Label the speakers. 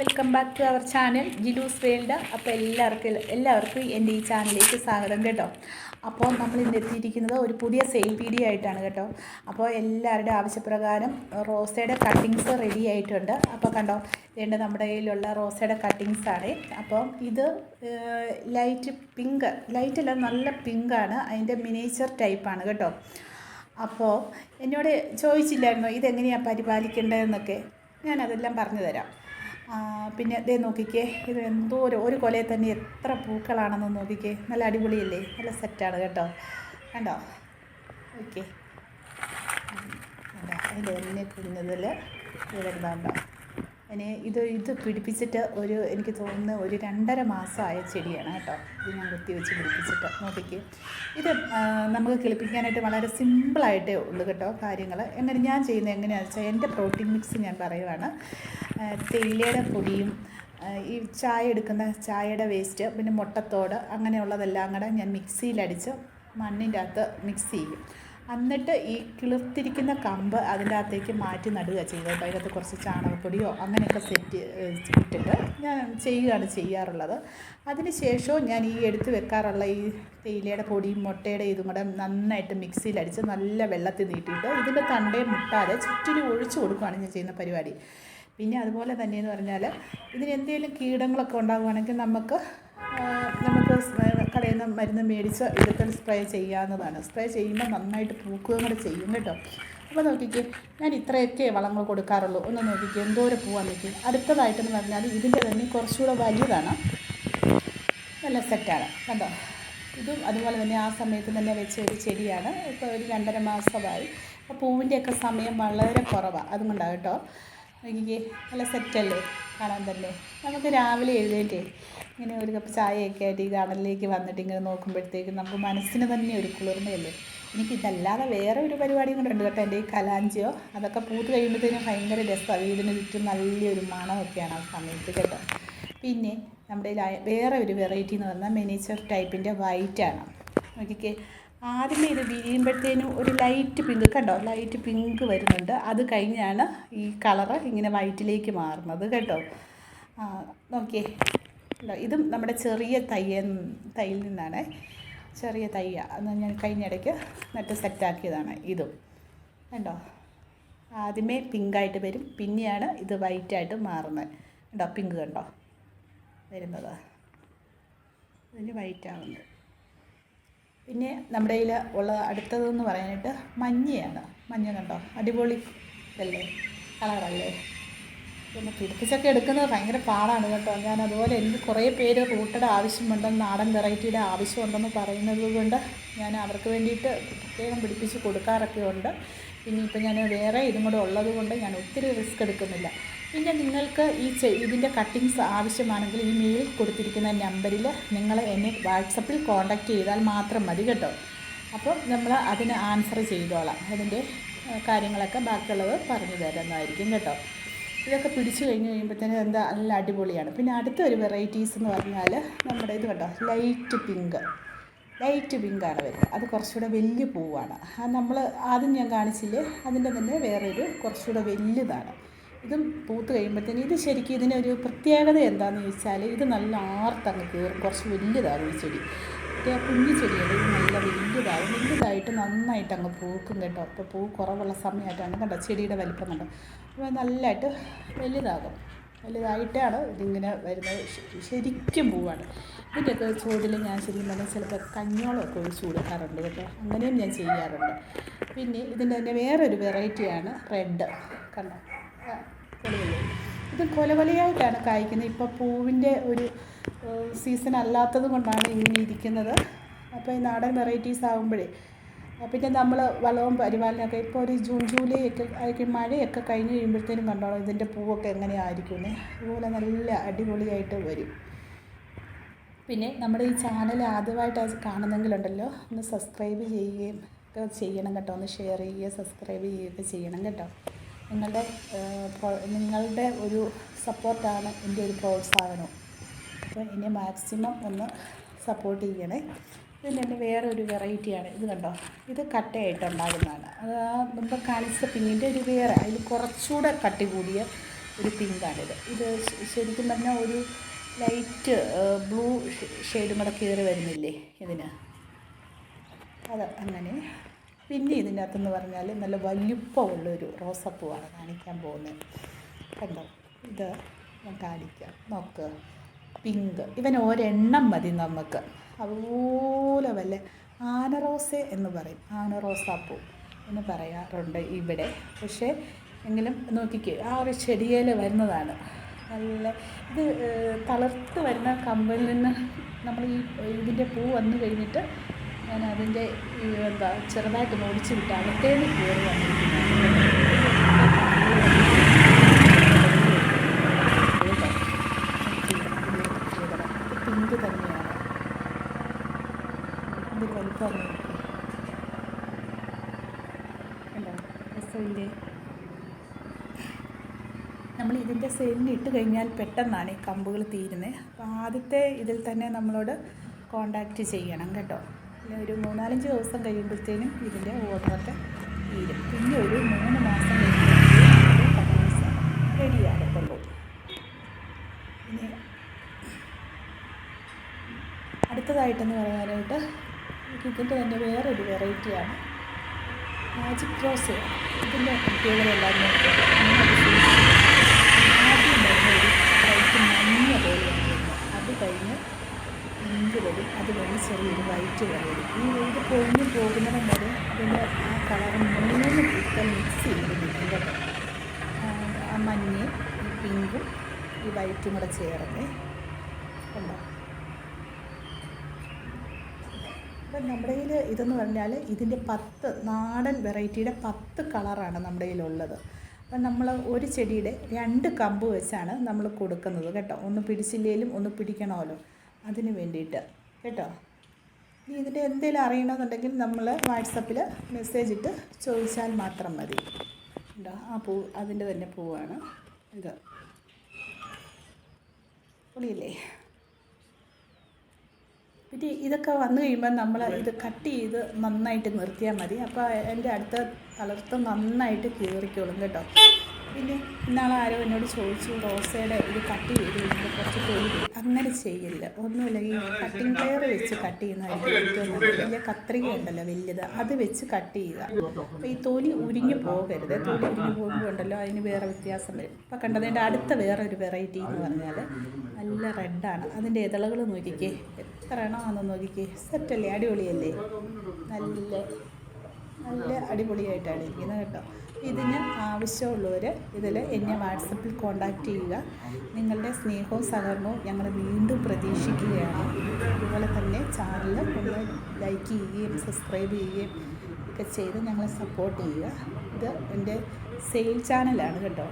Speaker 1: Welcome back to our channel Jilu's world അപ്പോൾ എല്ലാവർക്കും എല്ലാവർക്കും എന്റെ ഈ ചാനലിലേക്ക് സ്വാഗതം കേട്ടോ. അപ്പോൾ നമ്മൾ ഇന്ന് എത്തിയിരിക്കുന്നത് ഒരു പുതിയ സെയിൽ വീഡിയോ ആയിട്ടാണ് കേട്ടോ. അപ്പോൾ എല്ലാവരുടെ ആവശ്യപ്രകാരം റോസയുടെ കട്ടിങ്സ് റെഡി ആയിട്ടുണ്ട്. അപ്പോൾ കണ്ടോ വേണ്ട നമ്മുടെ കയ്യിലുള്ള റോസയുടെ കട്ടിങ്സ് ആണ്. അപ്പോൾ ഇത് ലൈറ്റ് പിങ്ക് ലൈറ്റ് അല്ല നല്ല പിങ്കാണ് അതിന്റെ മിനേച്ചർ ടൈപ്പാണ് കേട്ടോ. അപ്പോൾ എന്നോട് ചോദിച്ചില്ലായിരുന്നോ ഇതെങ്ങനെയാണ് പരിപാലിക്കേണ്ടതെന്നൊക്കെ? ഞാനതെല്ലാം പറഞ്ഞു തരാം. പിന്നെ ദേ നോക്കിക്കേ ഇത് എന്തോ ഒരു ഒരു കൊലയിൽ തന്നെ എത്ര പൂക്കളാണെന്ന് നോക്കിക്കേ. നല്ല അടിപൊളിയല്ലേ? നല്ല സെറ്റാണ് കേട്ടോ. കണ്ടോ? ഓക്കെ. അതിന്റെ എന്നെ കുഞ്ഞതിൽ ഇത് വരുന്നുണ്ടോ അതിന് ഇത് ഇത് പിടിപ്പിച്ചിട്ട് ഒരു എനിക്ക് തോന്നുന്നു ഒരു രണ്ടര മാസമായ ചെടിയാണ് കേട്ടോ. ഇത് ഞാൻ കുത്തി വെച്ച് പിടിപ്പിച്ചിട്ട്. നോക്കിക്ക്. ഇത് നമുക്ക് കിളിപ്പിക്കാനായിട്ട് വളരെ സിമ്പിളായിട്ടേ ഉള്ളൂ കേട്ടോ കാര്യങ്ങൾ എങ്ങനെ ഞാൻ ചെയ്യുന്നത് എങ്ങനെയാണെന്ന് വെച്ചാൽ എന്റെ പ്രോട്ടീൻ മിക്സ് ഞാൻ പറയുവാണ്. തേയിലയുടെ പൊടിയും ഈ ചായ എടുക്കുന്ന ചായയുടെ വേസ്റ്റ് പിന്നെ മുട്ടത്തോട് അങ്ങനെയുള്ളതെല്ലാം കൂടെ ഞാൻ മിക്സിയിലടിച്ച് മണ്ണിന്റെ അകത്ത് മിക്സ് ചെയ്യും. എന്നിട്ട് ഈ കിളിർത്തിരിക്കുന്ന കമ്പ് അതിന്റെ അകത്തേക്ക് മാറ്റി നടുക ചെയ്യുക അപ്പോൾ അതിനകത്ത് കുറച്ച് ചാണകപ്പൊടിയോ അങ്ങനെയൊക്കെ സെറ്റ് ഇട്ടിട്ട് ഞാൻ ചെയ്യുകയാണ് ചെയ്യാറുള്ളത്. അതിന് ശേഷവും ഞാൻ ഈ എടുത്ത് വെക്കാറുള്ള ഈ തേയിലയുടെ പൊടിയും മുട്ടയുടെ ഇതും കൂടെ നന്നായിട്ട് മിക്സിയിലടിച്ച് നല്ല വെള്ളത്തിൽ നീട്ടിയിട്ട് ഇതിന്റെ തണ്ടയും മുട്ടാതെ ചുറ്റിനും ഒഴിച്ചു കൊടുക്കുകയാണ് ഞാൻ ചെയ്യുന്ന പരിപാടി. പിന്നെ അതുപോലെ തന്നെയെന്ന് പറഞ്ഞാൽ ഇതിന് എന്തെങ്കിലും കീടങ്ങളൊക്കെ ഉണ്ടാകുകയാണെങ്കിൽ നമുക്ക് നമുക്ക് കടയിൽ നിന്ന് മരുന്ന് മേടിച്ച് ഇതൊക്കെ സ്പ്രേ ചെയ്യാവുന്നതാണ്. സ്പ്രേ ചെയ്യുമ്പോൾ നന്നായിട്ട് പൂക്കുകയും കൂടെ ചെയ്യും കേട്ടോ. അപ്പോൾ നോക്കിക്കേ ഞാൻ ഇത്രയൊക്കെ വളങ്ങൾ കൊടുക്കാറുള്ളൂ. ഒന്ന് നോക്കിക്കേ എന്തോരം പൂവാൻ നിൽക്കും അടുത്തതായിട്ടെന്ന് പറഞ്ഞാൽ ഇതിന്റെ തന്നെ കുറച്ചുകൂടെ വലിയതാണ് നല്ല സെറ്റാണ്. കണ്ടോ? ഇതും അതുപോലെ തന്നെ ആ സമയത്ത് തന്നെ വെച്ച ഒരു ചെടിയാണ്. ഇപ്പോൾ ഒരു രണ്ടര മാസമായി. അപ്പോൾ പൂവിന്റെയൊക്കെ സമയം വളരെ കുറവാണ് അതുകൊണ്ടാണ് കേട്ടോ. നോക്കിക്കേ നല്ല സെറ്റല്ലേ? കാണാൻ തന്നെ. നമുക്ക് രാവിലെ എഴുന്നേറ്റേ. ഇങ്ങനെ ഒരു കപ്പ് ചായയൊക്കെ ആയിട്ട് ഈ ഗാർഡനിലേക്ക് വന്നിട്ട് ഇങ്ങനെ നോക്കുമ്പോഴത്തേക്കും നമുക്ക് മനസ്സിന് തന്നെ ഒരു കുളിർമയല്ലേ? എനിക്ക് ഇതല്ലാതെ വേറെ ഒരു പരിപാടിയും കൂടെ ഉണ്ട് കേട്ടോ. എന്റെ ഈ കലാഞ്ചിയോ അതൊക്കെ പൂത്ത് കഴിയുമ്പോഴത്തേനും ഭയങ്കര രസമാണ്. വീടിന് ചുറ്റും നല്ലൊരു മണമൊക്കെയാണ് ആ സമയത്ത് കേട്ടോ. പിന്നെ നമ്മുടെ വേറെ ഒരു വെറൈറ്റി എന്ന് പറഞ്ഞാൽ മിനിച്ചർ ടൈപ്പിന്റെ വൈറ്റാണ്. നോക്കിക്കേ ആദ്യമേ ഇത് വിരിയുമ്പോഴത്തേനും ഒരു ലൈറ്റ് പിങ്ക് കണ്ടോ? ലൈറ്റ് പിങ്ക് വരുന്നുണ്ട്. അത് കഴിഞ്ഞാണ് ഈ കളറ് ഇങ്ങനെ വൈറ്റിലേക്ക് മാറുന്നത് കേട്ടോ. നോക്കിയേ. ഇതും നമ്മുടെ ചെറിയ തയ്യ തൈയിൽ നിന്നാണ്. ചെറിയ തയ്യ. അത് ഞാൻ കഴിഞ്ഞ ഇടയ്ക്ക് നട്ട് സെറ്റാക്കിയതാണ് ഇതും. കണ്ടോ? ആദ്യമേ പിങ്കായിട്ട് വരും. പിന്നെയാണ് ഇത് വൈറ്റായിട്ട് മാറുന്നത്. കണ്ടോ? പിങ്ക് കണ്ടോ? വരുന്നത്. വൈറ്റ് ആവുന്നത് പിന്നെ നമ്മുടെ കയ്യിൽ ഉള്ള അടുത്തതെന്ന് പറയാനായിട്ട് മഞ്ഞയാണ്. മഞ്ഞ കണ്ടോ? അടിപൊളി അല്ലേ? കളറല്ലേ പിന്നെ പിടിപ്പിച്ചൊക്കെ എടുക്കുന്നത് ഭയങ്കര പാടാണ് കേട്ടോ. ഞാൻ അതുപോലെ എനിക്ക് കുറേ പേര് റൂട്ടഡ് ആവശ്യമുണ്ടെന്ന് നാടൻ വെറൈറ്റിയുടെ ആവശ്യമുണ്ടെന്ന് പറയുന്നത് കൊണ്ട് ഞാൻ അവർക്ക് വേണ്ടിയിട്ട് പ്രത്യേകം പിടിപ്പിച്ച് കൊടുക്കാറൊക്കെ ഉണ്ട്. ഇപ്പം ഞാൻ വേറെ ഇതും കൂടെ ഉള്ളത് കൊണ്ട് ഞാൻ ഒത്തിരി റിസ്ക് എടുക്കുന്നില്ല. പിന്നെ നിങ്ങൾക്ക് ഈ ചെ- ഇതിന്റെ കട്ടിങ്സ് ആവശ്യമാണെങ്കിൽ ഈ മെയിൽ കൊടുത്തിരിക്കുന്ന നമ്പറിൽ നിങ്ങൾ എന്നെ വാട്സപ്പിൽ കോൺടാക്റ്റ് ചെയ്താൽ മാത്രം മതി കേട്ടോ. അപ്പോൾ നമ്മൾ അതിന് ആൻസർ ചെയ്തോളാം. അതിന്റെ കാര്യങ്ങളൊക്കെ ബാക്കിയുള്ളത് പറഞ്ഞു തരുന്നതായിരിക്കും കേട്ടോ. ഇതൊക്കെ പിടിച്ചു കഴിഞ്ഞ് കഴിയുമ്പോഴത്തേനും എന്താ നല്ല അടിപൊളിയാണ്. പിന്നെ അടുത്ത ഒരു വെറൈറ്റീസ് എന്ന് പറഞ്ഞാൽ നമ്മുടെ ഇത് കണ്ടോ? ലൈറ്റ് പിങ്ക് ലൈറ്റ് പിങ്കാണ് വരുന്നത്. അത് കുറച്ചുകൂടെ വലിയ പൂവാണ്. അത് നമ്മൾ ആദ്യം ഞാൻ കാണിച്ചില്ലേ? അതിന്റെ തന്നെ വേറൊരു കുറച്ചുകൂടെ വലിയതാണ് ഇതും പൂത്ത് കഴിയുമ്പോഴത്തേനും ഇത് ശരിക്കും ഇതിനൊരു പ്രത്യേകത എന്താണെന്ന് ചോദിച്ചാൽ ഇത് നല്ല ആർത്തങ്ങ് കയറും കുറച്ച് വലിയതാണ് ഈ ചെടി. മറ്റേ കുഞ്ഞു ചെടിയാണ് ഇത് നല്ല വലുതാകും വലുതായിട്ട് നന്നായിട്ട് അങ്ങ് പൂക്കും കേട്ടോ. അപ്പോൾ പൂ കുറവുള്ള സമയമായിട്ടാണ് കണ്ടോ? ചെടിയുടെ വലിപ്പം കണ്ടോ? നല്ലതായിട്ട് വലുതാകും. വലുതായിട്ടാണ് ഇതിങ്ങനെ വരുന്നത്. ശരിക്കും പൂവാണ്. ഇതിന്റെയൊക്കെ ചൂടിൽ ഞാൻ ശരിക്കും പറഞ്ഞാൽ ചിലപ്പോൾ കഞ്ഞോളമൊക്കെ ഒഴിച്ച് കൊടുക്കാറുണ്ട് കേട്ടോ. അങ്ങനെയും ഞാൻ ചെയ്യാറുണ്ട്. പിന്നെ ഇതിന്റെ തന്നെ വേറൊരു വെറൈറ്റിയാണ് റെഡ് കണ്ടോ? ഇത് കൊല കൊലയായിട്ടാണ് കായ്ക്കുന്നത്. ഇപ്പോൾ പൂവിന്റെ ഒരു സീസൺ അല്ലാത്തത് കൊണ്ടാണ് ഇങ്ങനെ ഇരിക്കുന്നത്. അപ്പോൾ ഈ നാടൻ വെറൈറ്റീസ് ആകുമ്പോഴേ പിന്നെ നമ്മൾ വളവും പരിപാലനമൊക്കെ ഇപ്പോൾ ഒരു ജൂൺ ജൂലൈ ഒക്കെ ആയിരിക്കും മഴയൊക്കെ കഴിഞ്ഞ് കഴിയുമ്പോഴത്തേനും കണ്ടോളാം ഇതിന്റെ പൂവൊക്കെ എങ്ങനെയായിരിക്കും അതുപോലെ നല്ല അടിപൊളിയായിട്ട് വരും. പിന്നെ നമ്മുടെ ഈ ചാനൽ ആദ്യമായിട്ട് കാണുന്നെങ്കിലുണ്ടല്ലോ ഒന്ന് സബ്സ്ക്രൈബ് ചെയ്യുകയും ഒക്കെ ചെയ്യണം കേട്ടോ. ഒന്ന് ഷെയർ ചെയ്യുകയും സബ്സ്ക്രൈബ് ചെയ്യുകയൊക്കെ ചെയ്യണം കേട്ടോ. നിങ്ങളുടെ നിങ്ങളുടെ ഒരു സപ്പോർട്ടാണ് എന്റെ ഒരു പ്രോത്സാഹനം. അപ്പോൾ ഇനി മാക്സിമം ഒന്ന് സപ്പോർട്ട് ചെയ്യണേ. ഇതിന്റെ തന്നെ വേറൊരു വെറൈറ്റിയാണ്. ഇത് കണ്ടോ? ഇത് കട്ടയായിട്ട് ഉണ്ടാകുന്നതാണ് അത് ആ മുമ്പ് കാണിച്ച പിങ്ങിന്റെ ഒരു വേറെ അതിൽ കുറച്ചുകൂടെ കട്ടി കൂടിയ ഒരു പിങ്കാണിത്. ഇത് ശരിക്കും പറഞ്ഞാൽ ഒരു ലൈറ്റ് ബ്ലൂ ഷെയ്ഡും കൂടെ കയറി വരുന്നില്ലേ ഇതിന്? അത് അങ്ങനെ. പിന്നെ ഇതിനകത്തെന്ന് പറഞ്ഞാൽ നല്ല വലിപ്പമുള്ളൊരു റോസപ്പൂവാണ് കാണിക്കാൻ പോകുന്നത്. കണ്ടോ? ഇത് ഞാൻ കാണിക്കാം. നോക്ക്. പിങ്ക്. ഇവൻ ഒരെണ്ണം മതി നമുക്ക്. അതുപോലെ വല്ല ആനറോസ എന്ന് പറയും. ആനറോസാപ്പൂ എന്ന് പറയാറുണ്ട് ഇവിടെ. പക്ഷേ എങ്കിലും നോക്കിക്കേ ആ ഒരു ചെടിയിൽ വരുന്നതാണ്. നല്ല ഇത് തളർത്ത് വരുന്ന കമ്പിൽ നിന്ന് നമ്മൾ ഈ ഇതിന്റെ പൂ വന്നു കഴിഞ്ഞിട്ട് ഞാൻ അതിന്റെ എന്താ ചെറുതായിട്ട് മുടിച്ച് വിട്ട് അകത്തേന്ന് കയറി വന്നിരിക്കുന്നത് പിങ്ക് തന്നെയാണ് ഇത് വലുപ്പം കണ്ടോ രസമില്ലേ നമ്മൾ ഇതിന്റെ സെയിലിന് ഇട്ട് കഴിഞ്ഞാൽ പെട്ടെന്നാണ് ഈ കമ്പുകൾ തീരുന്നത് അപ്പോൾ ആദ്യത്തെ ഇതിൽ തന്നെ നമ്മളോട് കോണ്ടാക്റ്റ് ചെയ്യണം കേട്ടോ. ഒരു മൂന്നാലഞ്ച് ദിവസം കഴിയുമ്പോഴത്തേനും ഇതിന്റെ ഓർഡറൊക്കെ തീരും. പിന്നെ ഒരു മൂന്ന് മാസം കഴിയുമ്പോഴത്തേക്കും റെഡിയാകത്തുള്ളൂ ഇനി അടുത്തതായിട്ടെന്ന് പറയാനായിട്ട് ഇതിന്റെ തന്നെ വേറൊരു വെറൈറ്റിയാണ് മാജിക് റോസ് ഇതിന്റെ കുട്ടികളെല്ലാം നോക്കിയാൽ ആദ്യം വരുന്ന ഒരു വൈറ്റ് മഞ്ഞ പോലെയാണ് വരുന്നത് അത് കഴിഞ്ഞ് പിങ്ക് വരും അത് കഴിഞ്ഞ് വരും ഈ ഇത് പൊഴിഞ്ഞ് പോകുന്നതും വരെ അതിന്റെ ആ കളർ മൂന്ന് പൂക്കൾ മിക്സ് ചെയ്തിട്ടുണ്ട് ആ, മഞ്ഞ ഈ പിങ്കും ഈ വൈറ്റും കൂടെ ചേർന്ന് അപ്പം നമ്മുടെ കയ്യിൽ ഇതെന്ന് പറഞ്ഞാൽ ഇതിന്റെ പത്ത് നാടൻ വെറൈറ്റിയുടെ പത്ത് കളറാണ് നമ്മുടെ കയ്യിലുള്ളത് അപ്പം നമ്മൾ ഒരു ചെടിയുടെ രണ്ട് കമ്പ് വെച്ചാണ് നമ്മൾ കൊടുക്കുന്നത് കേട്ടോ. ഒന്ന് പിടിച്ചില്ലേലും ഒന്ന് പിടിക്കണമല്ലോ. അതിന് വേണ്ടിയിട്ട് കേട്ടോ. ഇനി ഇതിന്റെ എന്തെങ്കിലും അറിയണമെന്നുണ്ടെങ്കിൽ നമ്മൾ വാട്സപ്പിൽ മെസ്സേജ് ഇട്ട് ചോദിച്ചാൽ മാത്രം മതി. ഉണ്ടോ ആ പൂ അതിന്റെ തന്നെ പൂവാണ് ഇത്. പുളിയില്ലേ? പിന്നെ ഇതൊക്കെ വന്നു കഴിയുമ്പോൾ നമ്മൾ ഇത് കട്ട് ചെയ്ത് നന്നായിട്ട് നിർത്തിയാൽ മതി. അപ്പോൾ എന്റെ അടുത്ത തളർത്ത് നന്നായിട്ട് കീറിക്കോളും കേട്ടോ. പിന്നെ ഇന്നാളെ ആരോ എന്നോട് ചോദിച്ചു റോസയുടെ ഇത് കട്ട് ചെയ്ത് കഴിഞ്ഞാൽ കുറച്ച് തൊഴിൽ. അങ്ങനെ ചെയ്യില്ല. ഒന്നുമില്ല. ഈ കട്ടിങ് കെയർ വെച്ച് കട്ട് ചെയ്യുന്നതായിരിക്കും ഏറ്റവും വലിയ കത്രിക ഉണ്ടല്ലോ വലുത്. അത് വെച്ച് കട്ട് ചെയ്യുക. അപ്പോൾ ഈ തൊലി ഉരിഞ്ഞു പോകരുത്. തൊലി ഉരിഞ്ഞു പോകുമ്പോൾ ഉണ്ടല്ലോ അതിന് വേറെ വ്യത്യാസം വരും. ഇപ്പോൾ കണ്ടതിന്റെ അടുത്ത വേറെ ഒരു വെറൈറ്റി എന്ന് പറഞ്ഞാൽ നല്ല റെഡാണ് അതിന്റെ ഇതളകൾ നോക്കിക്കേ. എത്ര എണ്ണമാണെന്ന് നോക്കിക്കേ. സെറ്റല്ലേ അടിപൊളിയല്ലേ? നല്ല നല്ല അടിപൊളിയായിട്ടാണ് ഇരിക്കുന്നത് കേട്ടോ. ഇതിന് ആവശ്യമുള്ളവർ ഇതിൽ എന്നെ വാട്സപ്പിൽ കോൺടാക്റ്റ് ചെയ്യുക. നിങ്ങളുടെ സ്നേഹവും സഹകരണവും ഞങ്ങൾ വീണ്ടും പ്രതീക്ഷിക്കുകയാണ്. അതുപോലെ തന്നെ ചാനൽ ഒന്ന് ലൈക്ക് ചെയ്യുകയും സബ്സ്ക്രൈബ് ചെയ്യുകയും ഒക്കെ ചെയ്ത് ഞങ്ങളെ സപ്പോർട്ട് ചെയ്യുക. ഇത് എന്റെ സെയിൽ ചാനലാണ് കേട്ടോ.